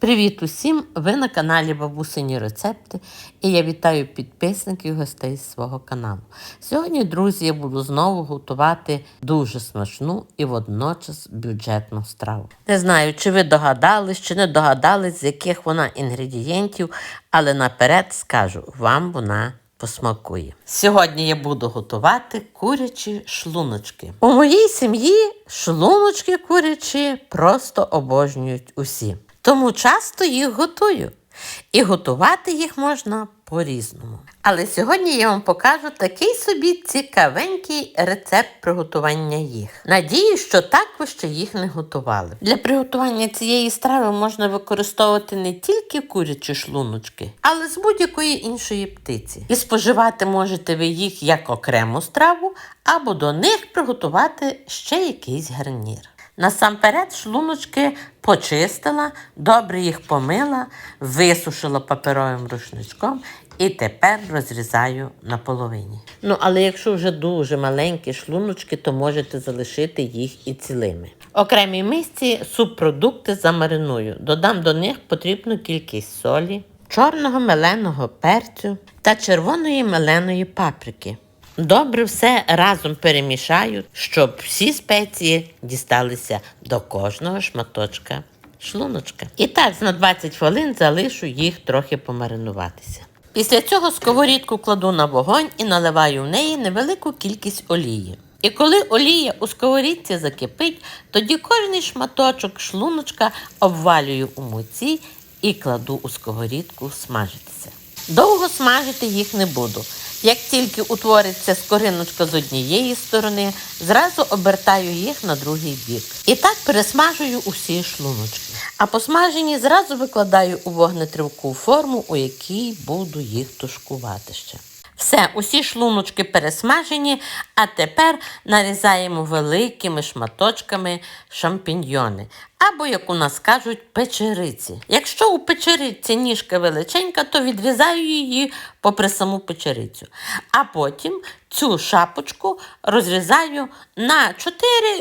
Привіт усім! Ви на каналі Бабусині Рецепти і я вітаю підписників і гостей свого каналу. Сьогодні, друзі, я буду знову готувати дуже смачну і водночас бюджетну страву. Не знаю, чи ви догадались, чи не догадались, з яких вона інгредієнтів, але наперед скажу, вам вона посмакує. Сьогодні я буду готувати курячі шлуночки. У моїй сім'ї шлуночки курячі просто обожнюють усі. Тому часто їх готую. І готувати їх можна по-різному. Але сьогодні я вам покажу такий собі цікавенький рецепт приготування їх. Надію, що так ви ще їх не готували. Для приготування цієї страви можна використовувати не тільки курячі шлуночки, але з будь-якої іншої птиці. І споживати можете ви їх як окрему страву, або до них приготувати ще якийсь гарнір. Насамперед шлуночки почистила, добре їх помила, висушила паперовим рушничком і тепер розрізаю на половині. Ну, але якщо вже дуже маленькі шлуночки, то можете залишити їх і цілими. В окремій мисці субпродукти замариную. Додам до них потрібну кількість солі, чорного меленого перцю та червоної меленої паприки. Добре все разом перемішаю, щоб всі спеції дісталися до кожного шматочка шлуночка. І так на 20 хвилин залишу їх трохи помаринуватися. Після цього сковорідку кладу на вогонь і наливаю в неї невелику кількість олії. І коли олія у сковорідці закипить, тоді кожний шматочок шлуночка обвалюю у муці і кладу у сковорідку смажитися. Довго смажити їх не буду. Як тільки утвориться скориночка з однієї сторони, зразу обертаю їх на другий бік. І так пересмажую усі шлуночки. А посмажені зразу викладаю у вогнетривку форму, у якій буду їх тушкувати ще. Все, усі шлуночки пересмажені, а тепер нарізаємо великими шматочками шампіньйони. Або, як у нас кажуть, печериці. Якщо у печериці ніжка величенька, то відрізаю її попри саму печерицю. А потім цю шапочку розрізаю на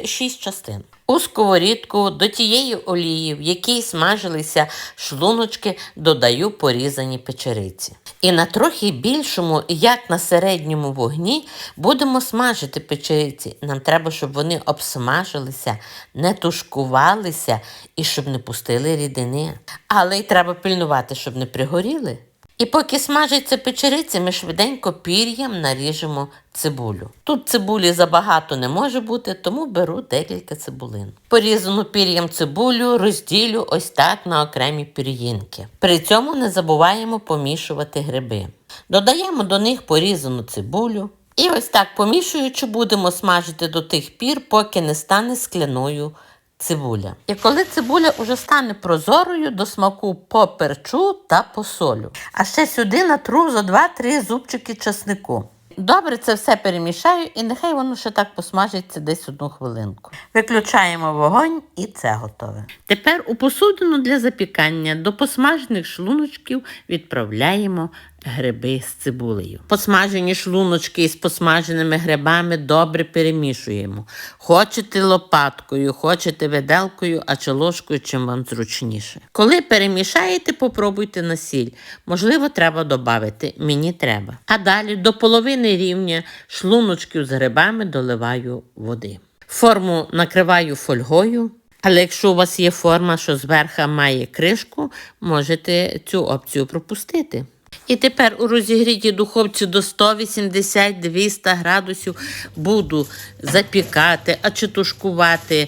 4-6 частин. У сковорідку до тієї олії, в якій смажилися шлуночки, додаю порізані печериці. І на трохи більшому, як на середньому вогні, будемо смажити печериці. Нам треба, щоб вони обсмажилися, не тушкувалися і щоб не пустили рідини. Але й треба пильнувати, щоб не пригоріли. І поки смажиться печериці, ми швиденько пір'ям наріжемо цибулю. Тут цибулі забагато не може бути, тому беру декілька цибулин. Порізану пір'ям цибулю розділю ось так на окремі пір'їнки. При цьому не забуваємо помішувати гриби. Додаємо до них порізану цибулю. І ось так помішуючи, будемо смажити до тих пір, поки не стане скляною цибуля. І коли цибуля уже стане прозорою, до смаку поперчу та посолю. А ще сюди натру за 2-3 зубчики часнику. Добре це все перемішаю і нехай воно ще так посмажиться десь одну хвилинку. Виключаємо вогонь і це готове. Тепер у посудину для запікання до посмажених шлуночків відправляємо гриби з цибулею. Посмажені шлуночки із посмаженими грибами добре перемішуємо. Хочете лопаткою, хочете виделкою, а чи ложкою, чим вам зручніше. Коли перемішаєте, попробуйте на сіль. Можливо, треба додати, мені треба. А далі до половини рівня шлуночків з грибами доливаю води. Форму накриваю фольгою. Але якщо у вас є форма, що зверху має кришку, можете цю опцію пропустити. І тепер у розігрітій духовці до 180-200 градусів буду запікати, а чи тушкувати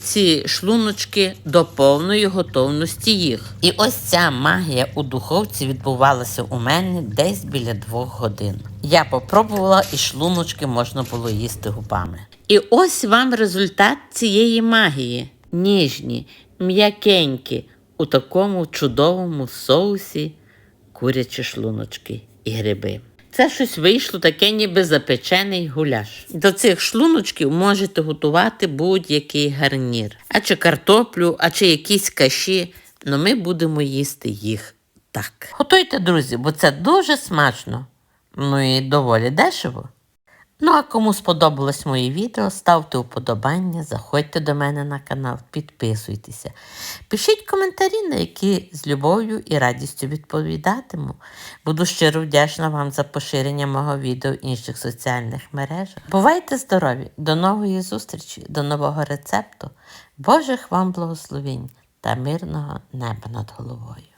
ці шлуночки до повної готовності їх. І ось ця магія у духовці відбувалася у мене десь біля двох годин. Я попробувала і шлуночки можна було їсти губами. І ось вам результат цієї магії. Ніжні, м'якенькі, у такому чудовому соусі курячі шлуночки і гриби. Це щось вийшло таке, ніби запечений гуляш. До цих шлуночків можете готувати будь-який гарнір, а чи картоплю, а чи якісь каші. але ми будемо їсти їх так. Готуйте, друзі, бо це дуже смачно. Ну і доволі дешево. Ну а кому сподобалось моє відео, ставте вподобання, заходьте до мене на канал, підписуйтеся. Пишіть коментарі, на які з любов'ю і радістю відповідатиму. Буду щиро вдячна вам за поширення мого відео в інших соціальних мережах. Бувайте здорові! До нової зустрічі, до нового рецепту. Божих вам благословень та мирного неба над головою.